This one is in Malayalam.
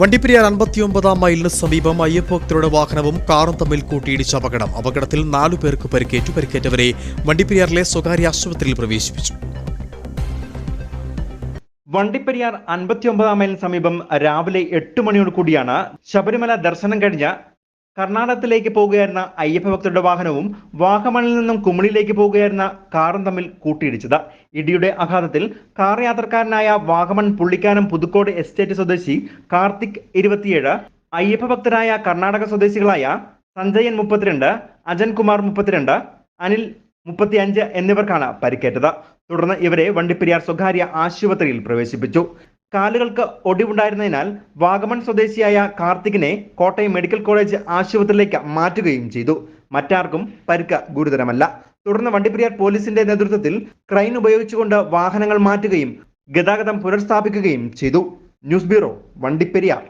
വണ്ടിപ്പെരിയാർ അൻപത്തിയൊമ്പതാം മൈലിന് സമീപം അയ്യപ്പഭക്തരുടെ വാഹനവും കാറും തമ്മിൽ കൂട്ടിയിടിച്ച അപകടം. അപകടത്തിൽ നാലു പേർക്ക് പരിക്കേറ്റു. പരിക്കേറ്റവരെ വണ്ടിപ്പെരിയാറിലെ സ്വകാര്യ ആശുപത്രിയിൽ പ്രവേശിപ്പിച്ചു. വണ്ടിപ്പെരിയാർ അൻപത്തിയൊമ്പതാം മൈലിന് സമീപം രാവിലെ എട്ട് മണിയോട് കൂടിയാണ് ശബരിമല ദർശനം കഴിഞ്ഞ് കർണാടകത്തിലേക്ക് പോകുകയായിരുന്ന അയ്യപ്പ ഭക്തരുടെ വാഹനവും വാഗമണിൽ നിന്നും കുമളിയിലേക്ക് പോകുകയായിരുന്ന കാറും തമ്മിൽ കൂട്ടിയിടിച്ചത്. ഇടിയുടെ ആഘാതത്തിൽ കാർ യാത്രക്കാരനായ വാഗമൺ പുള്ളിക്കാനം പുതുക്കോട് എസ്റ്റേറ്റ് സ്വദേശി കാർത്തിക് ഇരുപത്തിയേഴ് അയ്യപ്പ ഭക്തരായ കർണാടക സ്വദേശികളായ സഞ്ജയൻ മുപ്പത്തിരണ്ട് അജൻകുമാർ മുപ്പത്തിരണ്ട് അനിൽ മുപ്പത്തിയഞ്ച് എന്നിവർക്കാണ് പരിക്കേറ്റത്. തുടർന്ന് ഇവരെ വണ്ടിപ്പെരിയാർ സ്വകാര്യ ആശുപത്രിയിൽ പ്രവേശിപ്പിച്ചു. കാലുകൾക്ക് ഒടിവുണ്ടായിരുന്നതിനാൽ വാഗമൺ സ്വദേശിയായ കാർത്തികിനെ കോട്ടയം മെഡിക്കൽ കോളേജ് ആശുപത്രിയിലേക്ക് മാറ്റുകയും ചെയ്തു. മറ്റാർക്കും പരിക്ക് ഗുരുതരമല്ല. തുടർന്ന് വണ്ടിപ്പെരിയാർ പോലീസിന്റെ നേതൃത്വത്തിൽ ക്രൈൻ ഉപയോഗിച്ചുകൊണ്ട് വാഹനങ്ങൾ മാറ്റുകയും ഗതാഗതം പുനഃസ്ഥാപിക്കുകയും ചെയ്തു. News bureau Vandiperiyar.